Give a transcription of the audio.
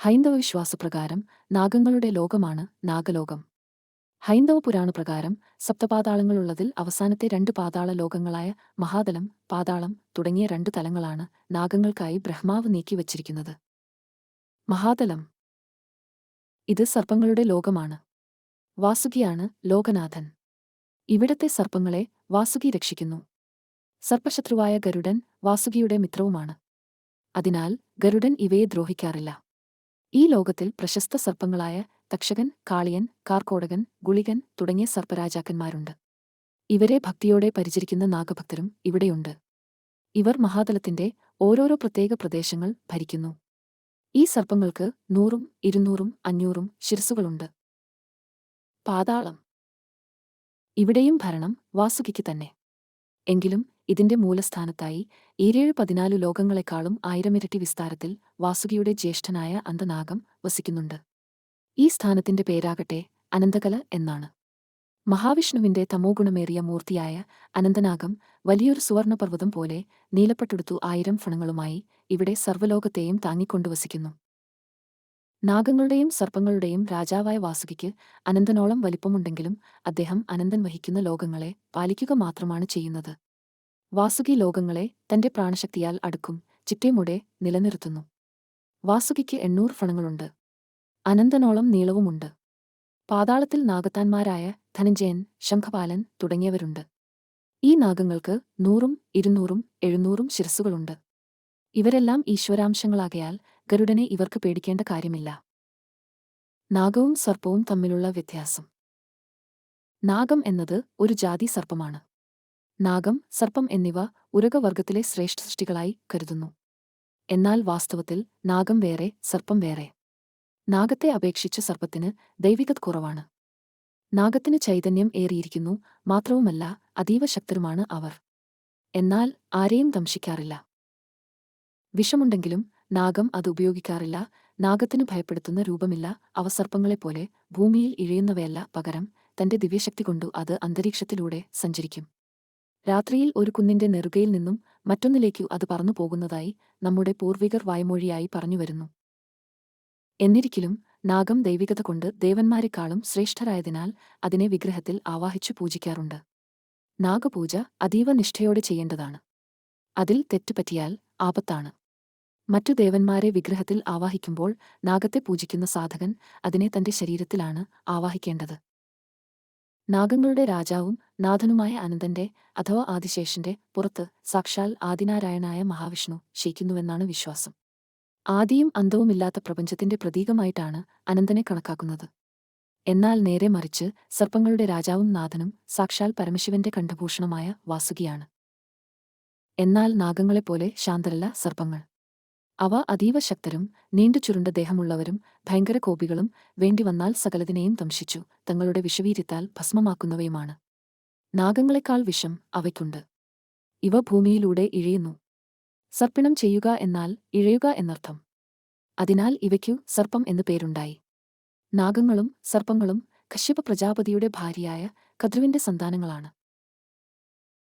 ഹൈന്ദവ വിശ്വാസപ്രകാരം നാഗങ്ങളുടെ ലോകമാണ് നാഗലോകം. ഹൈന്ദവ പുരാണപ്രകാരം സപ്തപാതാളങ്ങളുള്ളതിൽ അവസാനത്തെ രണ്ട് പാതാള ലോകങ്ങളായ മഹാതലം പാതാളം തുടങ്ങിയ രണ്ട് തലങ്ങളാണ് നാഗങ്ങൾക്കായി ബ്രഹ്മാവ് നീക്കിവച്ചിരിക്കുന്നത് മഹാതലം ഇത് സർപ്പങ്ങളുടെ ലോകമാണ്. വാസുകിയാണ് ലോകനാഥൻ. ഇവിടത്തെ സർപ്പങ്ങളെ വാസുകി രക്ഷിക്കുന്നു. സർപ്പശത്രുവായ ഗരുഡൻ വാസുകിയുടെ മിത്രവുമാണ്. അതിനാൽ ഗരുഡൻ ഇവയെ ദ്രോഹിക്കാറില്ല. ഈ ലോകത്തിൽ പ്രശസ്ത സർപ്പങ്ങളായ തക്ഷകൻ കാളിയൻ കാർക്കോടകൻ ഗുളികൻ തുടങ്ങിയ സർപ്പരാജാക്കന്മാരുണ്ട്. ഇവരെ ഭക്തിയോടെ പരിചരിക്കുന്ന നാഗഭക്തരും ഇവിടെയുണ്ട്. ഇവർ മഹാതലത്തിന്റെ ഓരോരോ പ്രത്യേക പ്രദേശങ്ങൾ ഭരിക്കുന്നു. ഈ സർപ്പങ്ങൾക്ക് നൂറും ഇരുന്നൂറും അഞ്ഞൂറും ശിരസുകളുണ്ട് പാതാളം. ഇവിടെയും ഭരണം വാസുകിക്ക് തന്നെ. എങ്കിലും ഇതിന്റെ മൂലസ്ഥാനത്തായി ഏഴ് പതിനാല് ലോകങ്ങളെക്കാളും ആയിരമിരട്ടി വിസ്താരത്തിൽ വാസുകിയുടെ ജ്യേഷ്ഠനായ അന്തനാഗം വസിക്കുന്നുണ്ട്. ഈ സ്ഥാനത്തിന്റെ പേരാകട്ടെ അനന്തകല എന്നാണ്. മഹാവിഷ്ണുവിന്റെ തമോഗുണമേറിയ മൂർത്തിയായ അനന്തനാഗം വലിയൊരു സുവർണപർവതം പോലെ നീലപ്പെട്ടെടുത്തു ആയിരം ഫണങ്ങളുമായി ഇവിടെ സർവലോകത്തെയും താങ്ങിക്കൊണ്ടു വസിക്കുന്നു. നാഗങ്ങളുടെയും സർപ്പങ്ങളുടെയും രാജാവായ വാസുകിക്ക് അനന്തനോളം വലിപ്പമുണ്ടെങ്കിലും അദ്ദേഹം അനന്തൻ വഹിക്കുന്ന ലോകങ്ങളെ പാലിക്കുക മാത്രമാണ് ചെയ്യുന്നത്. വാസുകി ലോകങ്ങളെ തന്റെ പ്രാണശക്തിയാൽ അടുക്കും ചിറ്റേമുടെ നിലനിർത്തുന്നു. വാസുകിക്ക് എണ്ണൂറ് ഫണങ്ങളുണ്ട്. അനന്തനോളം നീളവുമുണ്ട്. പാതാളത്തിൽ നാഗത്താന്മാരായ ധനഞ്ജയൻ ശംഖപാലൻ തുടങ്ങിയവരുണ്ട്. ഈ നാഗങ്ങൾക്ക് നൂറും ഇരുന്നൂറും എഴുന്നൂറും ശിരസുകളുണ്ട് ഇവരെല്ലാം ഈശ്വരാംശങ്ങളാകയാൽ ഗരുഡനെ ഇവർക്ക് പേടിക്കേണ്ട കാര്യമില്ല. നാഗവും സർപ്പവും തമ്മിലുള്ള വ്യത്യാസം. നാഗം എന്നത് ഒരു ജാതി സർപ്പമാണ്. നാഗം സർപ്പം എന്നിവ ഉരകവർഗത്തിലെ ശ്രേഷ്ഠ സൃഷ്ടികളായി കരുതുന്നു. എന്നാൽ വാസ്തവത്തിൽ നാഗം വേറെ സർപ്പം വേറെ. നാഗത്തെ അപേക്ഷിച്ച് സർപ്പത്തിന് ദൈവികത കുറവാണ്. നാഗത്തിന് ചൈതന്യം ഏറിയിരിക്കുന്നു മാത്രവുമല്ല അതീവ ശക്തരുമാണ് അവർ. എന്നാൽ ആരെയും ദംശിക്കാറില്ല. വിഷമുണ്ടെങ്കിലും നാഗം അത് ഉപയോഗിക്കാറില്ല നാഗത്തിന് ഭയപ്പെടുത്തുന്ന രൂപമില്ല അവ സർപ്പങ്ങളെപ്പോലെ ഭൂമിയിൽ ഇഴയുന്നവയല്ല പകരം തന്റെ ദിവ്യശക്തി കൊണ്ടു അത് അന്തരീക്ഷത്തിലൂടെ സഞ്ചരിക്കും. രാത്രിയിൽ ഒരു കുന്നിന്റെ നെറുകയിൽ നിന്നും മറ്റൊന്നിലേക്കു അത് പറന്നു പോകുന്നതായി നമ്മുടെ പൂർവികർ വായ്മൊഴിയായി പറഞ്ഞുവരുന്നു എന്നിരിക്കലും നാഗം ദൈവികത കൊണ്ട് ദേവന്മാരെക്കാളും ശ്രേഷ്ഠരായതിനാൽ അതിനെ വിഗ്രഹത്തിൽ ആവാഹിച്ചു പൂജിക്കാറുണ്ട്. നാഗപൂജ അതീവ നിഷ്ഠയോടെ ചെയ്യേണ്ടതാണ്. അതിൽ തെറ്റുപറ്റിയാൽ ആപത്താണ്. മറ്റു ദേവന്മാരെ വിഗ്രഹത്തിൽ ആവാഹിക്കുമ്പോൾ നാഗത്തെ പൂജിക്കുന്ന സാധകൻ അതിനെ തന്റെ ശരീരത്തിലാണ് ആവാഹിക്കേണ്ടത്. നാഗങ്ങളുടെ രാജാവും നാഥനുമായ അനന്തന്റെ അഥവാ ആദിശേഷന്റെ പുറത്ത് സാക്ഷാൽ ആദിനാരായണായ മഹാവിഷ്ണു ശയിക്കുന്നുവെന്നാണ് വിശ്വാസം. ആദിയും അന്തവുമില്ലാത്ത പ്രപഞ്ചത്തിന്റെ പ്രതീകമായിട്ടാണ് അനന്തനെ കണക്കാക്കുന്നത്. എന്നാൽ നേരെ മറിച്ച് സർപ്പങ്ങളുടെ രാജാവും നാഥനും സാക്ഷാൽ പരമശിവന്റെ കണ്ഠഭൂഷണമായ വാസുകിയാണ്. എന്നാൽ നാഗങ്ങളെപ്പോലെ ശാന്തരല്ല സർപ്പങ്ങൾ. അവ അതീവ ശക്തരും നീണ്ടു ചുരുണ്ട ദേഹമുള്ളവരും ഭയങ്കര കോപികളും വേണ്ടിവന്നാൽ സകലതിനെയും ദംശിച്ചു തങ്ങളുടെ വിഷവീര്യത്താൽ ഭസ്മമാക്കുന്നവയുമാണ്. നാഗങ്ങളെക്കാൾ വിഷം അവയ്ക്കുണ്ട്. ഇവ ഭൂമിയിലൂടെ ഇഴയുന്നു. സർപ്പിണം ചെയ്യുക എന്നാൽ ഇഴയുക എന്നർത്ഥം. അതിനാൽ ഇവയ്ക്കു സർപ്പം എന്നു പേരുണ്ടായി. നാഗങ്ങളും സർപ്പങ്ങളും കശ്യപ പ്രജാപതിയുടെ ഭാര്യയായ കദ്രുവിന്റെ സന്താനങ്ങളാണ്.